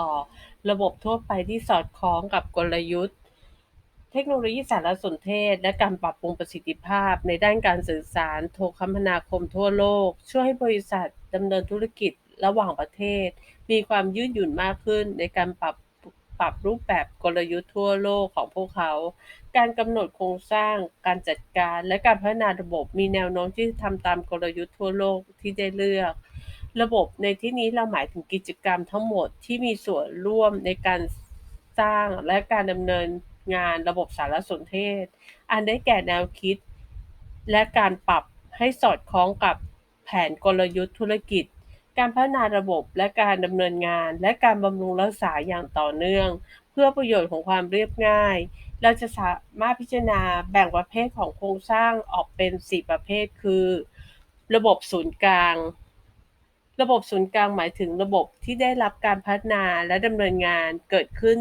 ต่อ ระบบทั่วไปที่สอดคล้องกับกลยุทธ์ เทคโนโลยีสารสนเทศ และการปรับปรุงประสิทธิภาพ ในด้านการสื่อสารโทรคมนาคมทั่วโลก ช่วยให้บริษัทดำเนินธุรกิจระหว่างประเทศ มีความยืดหยุ่นมากขึ้นในการปรับปรับรูปแบบกลยุทธ์ทั่วโลกของพวกเขา การกำหนดโครงสร้าง การจัดการ และการพัฒนาระบบมีแนวโน้มที่จะทำตามกลยุทธ์ทั่วโลกที่ได้เลือก ระบบในที่นี้เราหมายถึงกิจกรรมทั้งหมดที่มีส่วนร่วมในการสร้างและการดำเนินงานระบบสารสนเทศ อันได้แก่แนวคิด และการปรับให้สอดคล้องกับแผนกลยุทธ์ธุรกิจ การพัฒนาระบบและการดำเนินงาน และการบำรุงรักษาอย่างต่อเนื่อง เพื่อประโยชน์ของความเรียบง่าย เราจะสามารถพิจารณาแบ่งประเภทของโครงสร้างออกเป็น 4 ประเภท คือ ระบบศูนย์กลาง ระบบศูนย์กลางหมายถึงระบบที่ได้รับการพัฒนาและดำเนินงานเกิดขึ้น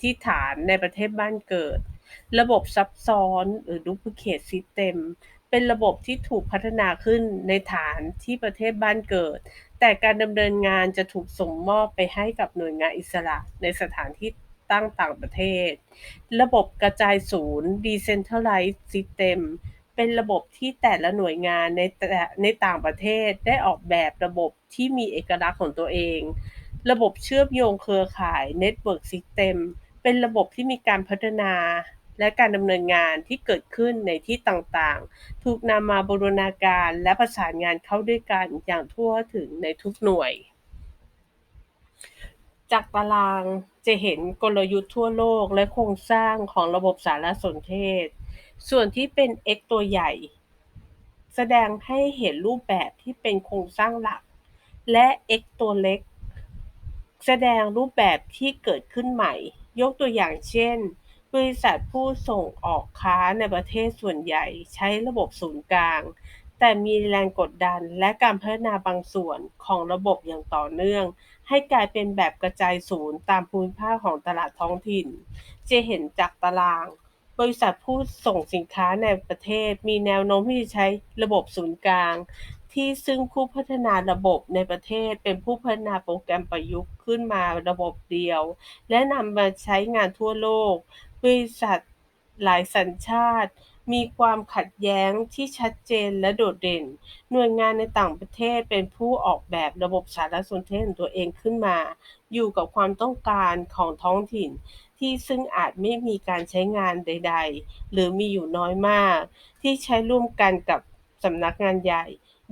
ที่ฐานในประเทศบ้านเกิด ระบบซับซ้อนหรือ duplicate system เป็นระบบที่ถูกพัฒนาขึ้นในฐานที่ประเทศบ้านเกิด แต่การดำเนินงานจะถูกส่งมอบไปให้กับหน่วยงานอิสระในสถานที่ตั้งต่างประเทศ ระบบกระจายศูนย์ decentralized system เป็นระบบที่แต่ละหน่วยงานในแต่ในต่างประเทศได้ออกแบบระบบที่มีเอกลักษณ์ของตัวเอง ระบบเชื่อมโยงเครือข่าย network system เป็นระบบที่มีการพัฒนา และการดำเนินงานที่เกิดขึ้นในที่ต่างๆ ถูกนำมาบูรณาการและประสานงานเข้าด้วยกันอย่างทั่วถึงในทุกหน่วย จากตารางจะเห็นกลยุทธ์ทั่วโลกและโครงสร้างของระบบสารสนเทศ ส่วนที่เป็น X ตัวใหญ่ แสดงให้เห็นรูปแบบที่เป็นโครงสร้างหลัก และ X ตัวเล็ก แสดงรูปแบบที่เกิดขึ้นใหม่ ยกตัวอย่างเช่น บริษัทผู้ส่งออกค้าในประเทศส่วนใหญ่ใช้ระบบศูนย์กลาง แต่มีแรงกดดันและการพัฒนาบางส่วนของระบบอย่างต่อเนื่อง ให้กลายเป็นแบบกระจายศูนย์ตามภูมิภาคของตลาดท้องถิ่น จะเห็นจากตาราง บริษัทผู้ส่งสินค้าในประเทศ มีแนวโน้มที่จะใช้ระบบศูนย์กลาง ที่ซึ่งผู้พัฒนาระบบในประเทศ เป็นผู้พัฒนาโปรแกรมประยุกต์ขึ้นมาระบบเดียว และนำมาใช้งานทั่วโลก บริษัทหลายสัญชาติ มีความขัดแย้งที่ชัดเจนและโดดเด่น หน่วยงานในต่างประเทศเป็นผู้ออกแบบระบบสารสนเทศของตัวเองขึ้นมา อยู่กับความต้องการของท้องถิ่น ที่ซึ่งอาจไม่มีการใช้งานใด ๆ หรือมีอยู่น้อยมาก ที่ใช้ร่วมกันกับสำนักงานใหญ่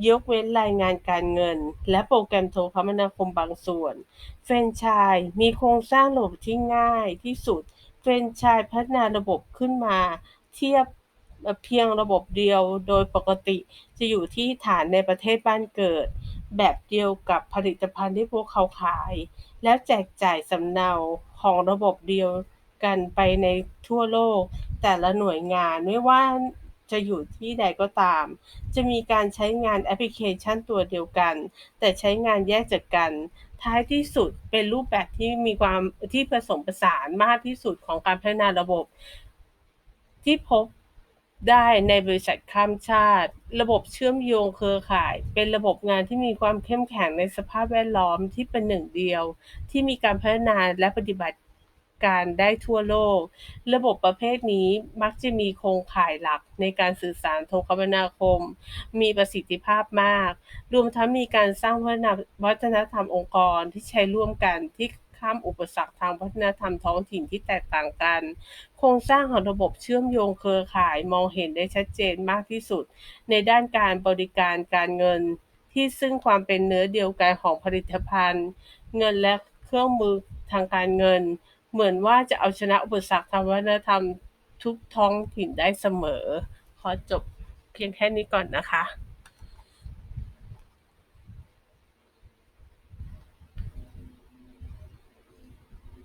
ยกเว้นรายงานการเงิน และโปรแกรมโทรคมนาคมบางส่วน แฟรนไชส์มีโครงสร้างระบบที่ง่ายที่สุด แฟรนไชส์พัฒนาระบบขึ้นมา เทียบ เพียงระบบเดียวโดยปกติจะอยู่ที่ฐานในประเทศบ้านเกิด แบบเดียวกับผลิตภัณฑ์ที่พวกเขาขาย แล้วแจกจ่ายสำเนาของระบบเดียวกันไปในทั่วโลก แต่ละหน่วยงานไม่ว่าจะอยู่ที่ใดก็ตาม จะมีการใช้งานแอปพลิเคชันตัวเดียวกัน แต่ใช้งานแยกจากกัน ท้ายที่สุดเป็นรูปแบบที่มีความที่ผสมผสานมากที่สุดของการพัฒนาระบบ ที่พบ ได้ในบริษัทข้ามชาติ ระบบเชื่อมโยงเครือข่าย เป็นระบบงานที่มีความเข้มแข็งในสภาพแวดล้อมที่เป็นหนึ่งเดียว ที่มีการพัฒนาและปฏิบัติการได้ทั่วโลก ระบบประเภทนี้มักจะมีโครงข่ายหลักในการสื่อสารโทรคมนาคม มีประสิทธิภาพมาก รวมทั้งมีการสร้างวัฒนวัฒนธรรมองค์กรที่ใช้ร่วมกันที่ ข้ามอุปสรรคทางวัฒนธรรมท้องถิ่นที่แตกต่างกัน โครงสร้างของระบบเชื่อมโยงเครือข่ายมองเห็นได้ชัดเจนมากที่สุด ในด้านการบริการการเงิน ที่ซึ่งความเป็นเนื้อเดียวกันของผลิตภัณฑ์ เงินและเครื่องมือทางการเงิน เหมือนว่าจะเอาชนะอุปสรรคทางวัฒนธรรมทุกท้องถิ่นได้เสมอ ขอจบเพียงแค่นี้ก่อนนะคะ